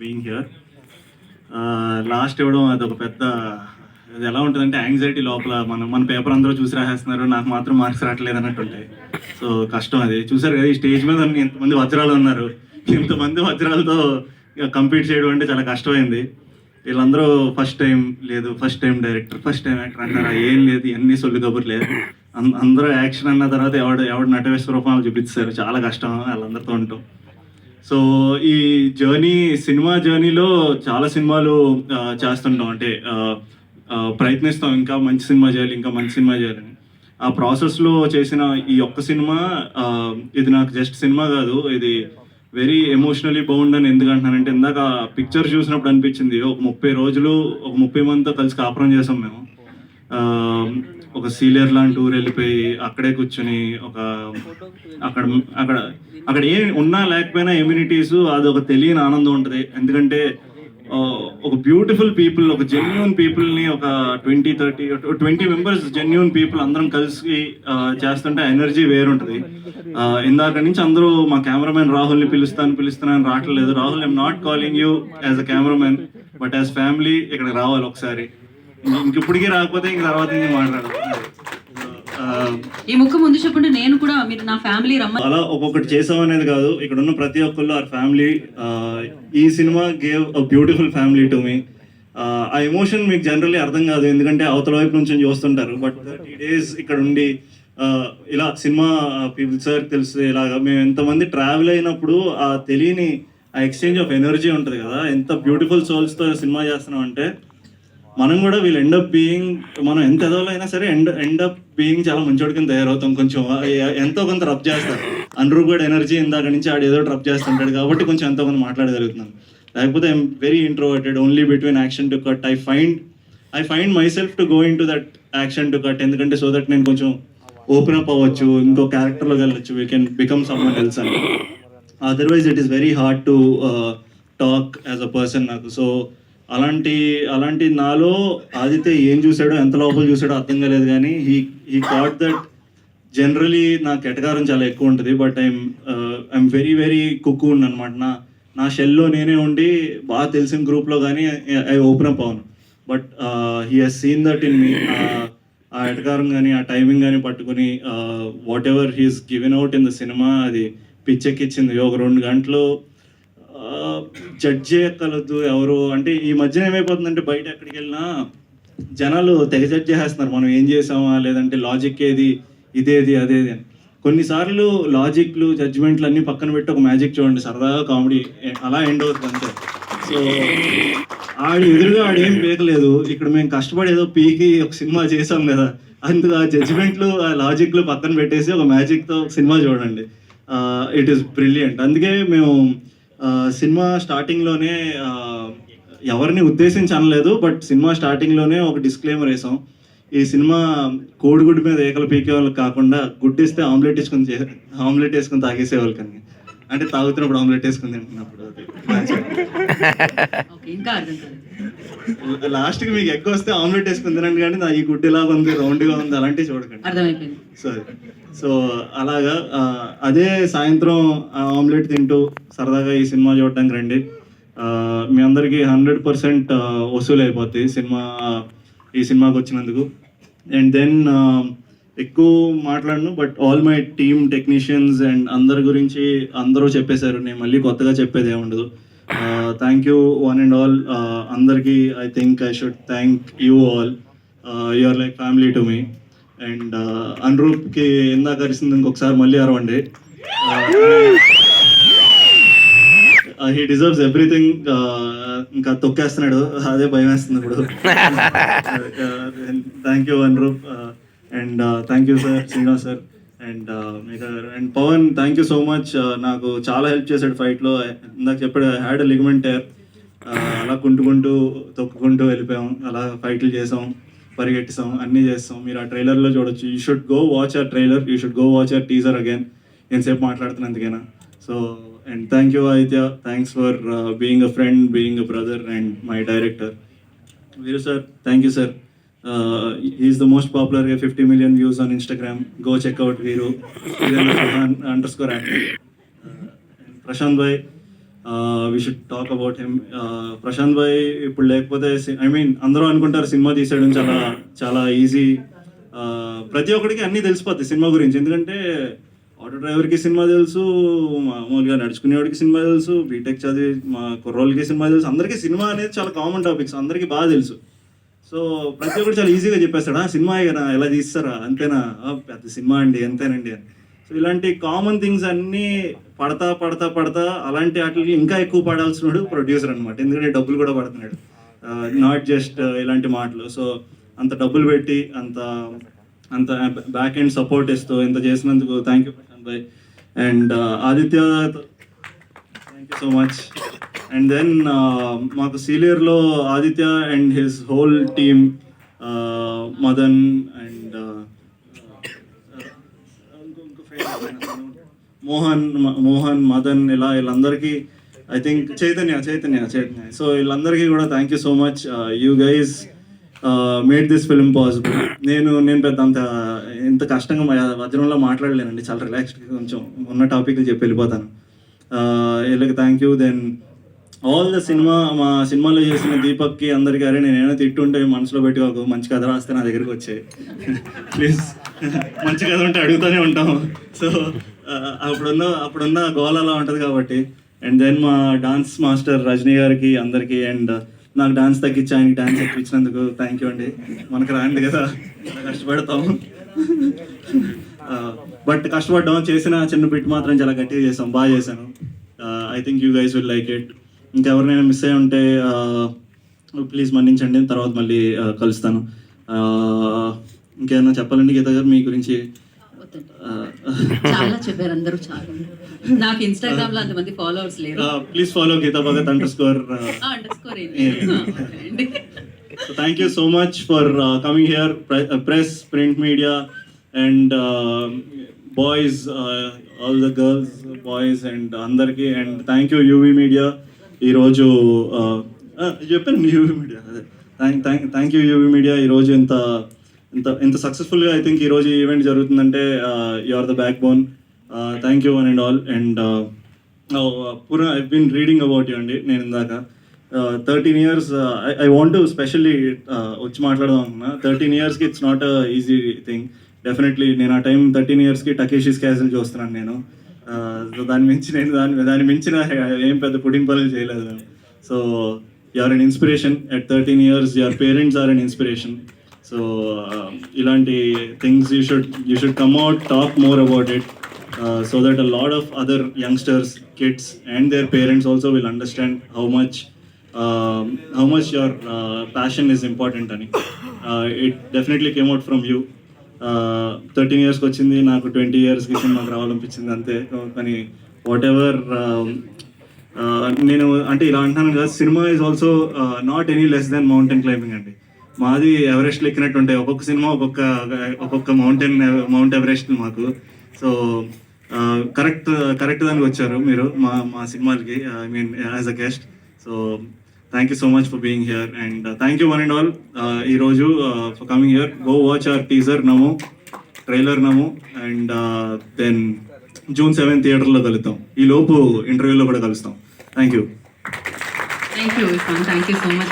Being here last ఇవ్వడం అది ఒక పెద్ద అది ఎలా ఉంటుందంటే యాంగ్జైటీ లోపల మన మన పేపర్ అందరూ చూసి రాసేస్తున్నారు నాకు మాత్రం మార్క్స్ రావట్లేదు అన్నట్టు ఉంటాయి. సో కష్టం అది. చూసారు కదా ఈ స్టేజ్ మీద ఎంతమంది వజ్రాలు ఉన్నారు. ఇంతమంది వజ్రాలతో కంపీట్ చేయడం అంటే చాలా కష్టమైంది. వీళ్ళందరూ ఫస్ట్ టైం లేదు first time director first time actor అంటారా ఏం లేదు ఎన్ని సొల్లు కబుర్లు. లేదు అందరూ యాక్షన్ అన్న తర్వాత ఎవడు ఎవడు నటవేశ్వర రూపాలు చూపిస్తారు. చాలా కష్టం వాళ్ళందరితో ఉంటాం సో ఈ జర్నీ సినిమా జర్నీలో చాలా సినిమాలు చేస్తుంటాం. అంటే ప్రయత్నిస్తాం. ఇంకా మంచి సినిమా చేయాలి ఇంకా మంచి సినిమా చేయాలని ఆ ప్రాసెస్లో చేసిన ఈ ఒక్క సినిమా ఇది నాకు జస్ట్ సినిమా కాదు. ఇది వెరీ ఎమోషనలీ బౌండ్ అని ఎందుకు అంటున్నానంటే ఇందాక పిక్చర్ చూసినప్పుడు అనిపించింది. ఒక ముప్పై రోజులు ఒక ముప్పై మందితో కలిసి కాపురం చేసాం మేము. ఒక సీలియర్ లాంటి ఊరు వెళ్ళిపోయి అక్కడే కూర్చొని ఒక అక్కడ అక్కడ అక్కడ ఏం ఉన్నా లేకపోయినా ఎమ్యూనిటీస్ అది ఒక తెలియని ఆనందం ఉంటుంది. ఎందుకంటే ఒక బ్యూటిఫుల్ పీపుల్ ఒక జెన్యున్ పీపుల్ని ఒక twenty thirty twenty members genuine people అందరం కలిసి చేస్తుంటే ఎనర్జీ వేరుంటుంది. ఇందాక నుంచి అందరూ మా కెమెరామెన్ రాహుల్ని పిలుస్తాను పిలుస్తానని రావట్లేదు. Rahul I'm not calling you as a cameraman but as family ఇక్కడికి రావాలి ఒకసారి. ఇంక ఇప్పటికీ రాకపోతే ఇంక తర్వాత ఆ, ఈ ముక్క ముందు చెప్పండి నేను కూడా మీరు నా ఫ్యామిలీ రమ్మ అలా ఒక్కొక్కటి చేసామనేది కాదు ఇక్కడ ఉన్న ప్రతి ఒక్కళ్ళు ఆర్ ఫ్యామిలీ ఈ cinema gave a beautiful family to me ఆ ఎమోషన్ మీకు జనరల్లీ అర్థం కాదు ఎందుకంటే అవతల వైపు నుంచి చూస్తుంటారు. బట్ థర్టీ డేస్ ఇక్కడ ఉండి ఇలా సినిమా పీపుల్ సార్ తెలుసు ఇలాగా మేము ఎంతమంది ట్రావెల్ అయినప్పుడు ఆ తెలియని ఆ ఎక్స్చేంజ్ ఆఫ్ ఎనర్జీ ఉంటుంది కదా ఎంత బ్యూటిఫుల్ సోల్స్తో సినిమా చేస్తున్నాం అంటే మనం కూడా వీళ్ళు ఎండ్ అప్ బీయింగ్ మనం ఎంత ఎదవలో అయినా సరే ఎండ్ ఎండ్ అప్ బీయింగ్ చాలా మంచోడి కింద తయారవుతాం. కొంచెం ఎంతో కొంత రబ్ చేస్తారు అన్రూపడ్ కూడా ఎనర్జీ ఇందాక నుంచి ఆడు ఏదో రబ్ చేస్తుంటాడు కాబట్టి కొంచెం ఎంతో కొంత మాట్లాడగలుగుతున్నాను లేకపోతే I'm very introverted only between action to cut I find I find myself to go into that action to cut ఎందుకంటే సో దట్ నేను కొంచెం ఓపెన్ అప్ అవ్వచ్చు ఇంకో క్యారెక్టర్లోకి వెళ్ళొచ్చు we can become someone else అని otherwise it is very hard to talk as a person నాకు. So అలాంటి అలాంటి నాలో ఆదిత్య ఏం చూసాడో ఎంత లోపల చూసాడో అర్థం కాలేదు కానీ he he caught that generally నా కెటకారం చాలా ఎక్కువ ఉంటుంది but I'm I'm very very cuckoo అనమాట నా నా షెల్లో నేనే ఉండి బాగా తెలిసిన గ్రూప్లో కానీ ఐ ఓపెన్ అప్ అవును. But he he's seen that in me ఆ ఎటకారం కానీ ఆ టైమింగ్ కానీ పట్టుకుని whatever he's given out in the cinema అది పిచ్చెక్కిచ్చింది. ఒక రెండు గంటలు జడ్జ్ చేయక్కర్లేదు ఎవరు? అంటే ఈ మధ్యన ఏమైపోతుందంటే బయట ఎక్కడికి వెళ్ళినా జనాలు తెగ జడ్జ్ చేస్తున్నారు మనం ఏం చేసామా? లేదంటే లాజిక్ ఏది? ఇదేది? అదేది? అని. కొన్నిసార్లు లాజిక్లు జడ్జ్మెంట్లు అన్నీ పక్కన పెట్టి ఒక మ్యాజిక్ చూడండి. సరదాగా కామెడీ అలా ఎండ్ అవుతుంది అంతే. సో ఆడు ఎదురుగా ఆడేం పీకలేదు. ఇక్కడ మేము కష్టపడి ఏదో పీకి ఒక సినిమా చేసాం కదా. అందుకు ఆ జడ్జిమెంట్లు ఆ లాజిక్లు పక్కన పెట్టేసి ఒక మ్యాజిక్తో సినిమా చూడండి. ఇట్ ఈస్ బ్రిలియంట్ అందుకే మేము సినిమా స్టార్టింగ్లోనే ఎవరిని ఉద్దేశించి అనలేదు బట్ సినిమా స్టార్టింగ్లోనే ఒక డిస్క్లైమర్ వేసాం ఈ సినిమా కోడిగుడ్డు మీద ఏకలు పీకే వాళ్ళకి కాకుండా గుడ్డు ఇస్తే ఆమ్లెట్ వేసుకొని ఆమ్లెట్ వేసుకొని తాగేసే కానీ. అంటే తాగుతున్నప్పుడు ఆమ్లెట్ వేసుకుని తింటున్నప్పుడు ఇంకా లాస్ట్కి మీకు ఎక్కువ వస్తే ఆమ్లెట్ వేసుకుని తినండి కానీ నా ఈ గుడ్డు ఇలాగ ఉంది రౌండ్గా ఉంది అలాంటివి చూడకండి. అర్థమైపోయింది. సరే. సో అలాగా అదే సాయంత్రం ఆమ్లెట్ తింటూ సరదాగా ఈ సినిమా చూడటానికి రండి. మీ అందరికీ హండ్రెడ్ పర్సెంట్ వసూలు అయిపోద్ది సినిమా ఈ సినిమాకి వచ్చినందుకు. అండ్ దెన్ ఎక్కువ మాట్లాడను but all my team technicians and అందరి గురించి అందరూ చెప్పేశారు. నేను మళ్ళీ కొత్తగా చెప్పేది ఏముండదు thank you one and all అందరికీ I think I should thank you all you are like family to me and అనురూప్కి ఇందాక అరిసింది ఇంకొకసారి మళ్ళీ అరవండి. హీ డిజర్వ్స్ ఎవ్రీథింగ్ ఇంకా తొక్కేస్తున్నాడు. అదే భయం వేస్తుంది ఇప్పుడు. Thank you Anurup and thank you sir Srinivas sir and and Pavan thank you so much నాకు చాలా హెల్ప్ చేశాడు ఫైట్లో ఇందాక చెప్పాడు హ్యాడ్ లిగమెంట్ టైర్ అలా కుంటుకుంటూ తొక్కుకుంటూ వెళ్ళిపోయాం. అలా ఫైట్లు చేసాం పరిగెట్టిసాం అన్నీ చేస్తాం. మీరు ఆ ట్రైలర్లో చూడొచ్చు. You should go watch a trailer you should go watch a teaser again ఎంతసేపు మాట్లాడుతున్నందుకైనా? So and thank you Aditya thanks for being a friend being a brother and my director Veeru sir thank you sir is the most popular fifty million views on Instagram go check out Veeru underscore Prashanth bhai we should talk about him Prashanth bhai ఇప్పుడు లేకపోతే I mean అందరూ అనుకుంటారు cinema తీసేయడం చాలా చాలా easy uh, ప్రతి ఒక్కడికి అన్నీ తెలిసిపోతాయి సినిమా గురించి. ఎందుకంటే ఆటో డ్రైవర్కి సినిమా తెలుసు మామూలుగా నడుచుకునేవాడికి సినిమా తెలుసు బీటెక్ చదివి మా కుర్రోళ్ళకి సినిమా తెలుసు. అందరికీ సినిమా అనేది చాలా కామన్ టాపిక్స్ అందరికీ బాగా తెలుసు. సో ప్రతి ఒక్కరు చాలా ఈజీగా చెప్పేస్తాడు? "ఆ, సినిమా కదా ఎలా తీస్తారా? అంతేనా? పెద్ద సినిమా అండి అంతేనండి అని. సో ఇలాంటి కామన్ థింగ్స్ అన్నీ పడతా పడతా పడతా అలాంటి వాటికి ఇంకా ఎక్కువ పడాల్సినాడు ప్రొడ్యూసర్ అనమాట ఎందుకంటే డబ్బులు కూడా పడుతున్నాడు. నాట్ జస్ట్ ఇలాంటి మాటలు. సో అంత డబ్బులు పెట్టి అంత అంత బ్యాక్ అండ్ సపోర్ట్ ఇస్తూ ఇంత చేసినందుకు thank you Prashanth bhai and Aditya thank you so much and then మాకు సీనియర్లో Aditya and his whole team Madan and uh, Mohan Mohan Madan ఇలా వీళ్ళందరికీ I think Chaitanya Chaitanya Chaitanya. So వీళ్ళందరికీ కూడా thank you so much you guys made this film possible నేను నేను పెద్ద అంత ఇంత కష్టంగా వజ్రంలో మాట్లాడలేనండి. చాలా రిలాక్స్డ్గా కొంచెం ఉన్న టాపిక్లు చెప్పి వెళ్ళిపోతాను. వీళ్ళకి thank you then all the cinema మా సినిమాలో చేసిన దీపక్కి అందరికీ అరే నేను ఏమైనా తిట్టుంటే మనసులో పెట్టి ఒక మంచి కథ రాస్తే నా దగ్గరికి వచ్చాయి ప్లీజ్ మంచి కథ ఉంటే అడుగుతూనే ఉంటాము. సో uh, అప్పుడున్న అప్పుడున్న గోల్ అలా ఉంటుంది కాబట్టి. అండ్ దెన్ మా డాన్స్ మాస్టర్ రజనీ గారికి అందరికీ అండ్ uh, నాకు డాన్స్ తగ్గించి ఆయనకి డాన్స్ ఎక్కించినందుకు థ్యాంక్ యూ అండి. మనకు రాండి కదా. కష్టపడతాము. బట్ కష్టపడ్డాం చేసిన చిన్న బిట్ మాత్రం చాలా గట్టిగా చేసాం బాగా చేశాను. I think you guys will like it ఇంకెవరినైనా మిస్ అయి ఉంటే ప్లీజ్ మన్నించండి తర్వాత మళ్ళీ కలుస్తాను. ఇంకేమైనా చెప్పాలండి గీత గారు మీ గురించి? చాలా చెప్పారు అందరూ చాలా. నాకు ఇన్స్టాగ్రామ్లో అంతమంది ఫాలోవర్స్ లేరు. Please follow Geetha Bhagat underscore underscore So thank you so much for uh, coming here, pre- and boys all the girls boys and అందరికీ అందరికి and thank you UV media ఈరోజు చెప్పాను యూవీ మీడియా అదే. Thank thank thank you UV media ఈరోజు ఇంత ఇంత ఇంత సక్సెస్ఫుల్గా ఐ థింక్ ఈరోజు ఈవెంట్ జరుగుతుందంటే you are the backbone thank you one and all and పూరా I been reading about you అండి నేను ఇందాక. Thirteen years I want to specially వచ్చి మాట్లాడదాం అనుకున్నా. థర్టీన్ ఇయర్స్కి it's not easy thing definitely నేను ఆ టైం థర్టీన్ ఇయర్స్కి టకేషిస్ క్యాసిల్ చూస్తున్నాను నేను. సో దాని మించి నేను దాని దాని మించిన ఏం పెద్ద పుడింగ్ పనులు చేయలేదు నేను. So you are an inspiration at thirteen years your parents are an inspiration so ఇలాంటి things you should you should come out talk more about it uh, so that a lot of other youngsters, kids, and their parents also will understand how much um, how much your uh, passion is important. Ani, uh, it definitely thirteen ఇయర్స్కి వచ్చింది నాకు twenty ఇయర్స్కి సినిమాకి రావాలనిపించింది అంతే. కానీ what ever um, నేను అంటే ఇలా అంటాను కదా cinema is also not any less than mountain climbing అండి. మాది ఎవరెస్ట్ ఎక్కినట్టు ఉంటాయి. ఒక్కొక్క సినిమా ఒక్కొక్క ఒక్కొక్క మౌంటైన్ మౌంట్ ఎవరెస్ట్ మాకు. సో కరెక్ట్ కరెక్ట్ దానికి వచ్చారు మీరు మా మా సినిమాలకి I mean as a guest so thank you so much for being here and thank you one and all ఈరోజు for coming here go watch our teaser నము trailer నమో and then June seven థియేటర్లో కలుద్దాం. ఈ లోపు ఇంటర్వ్యూలో కూడా కలుస్తాం. Thank you thank you thank you so much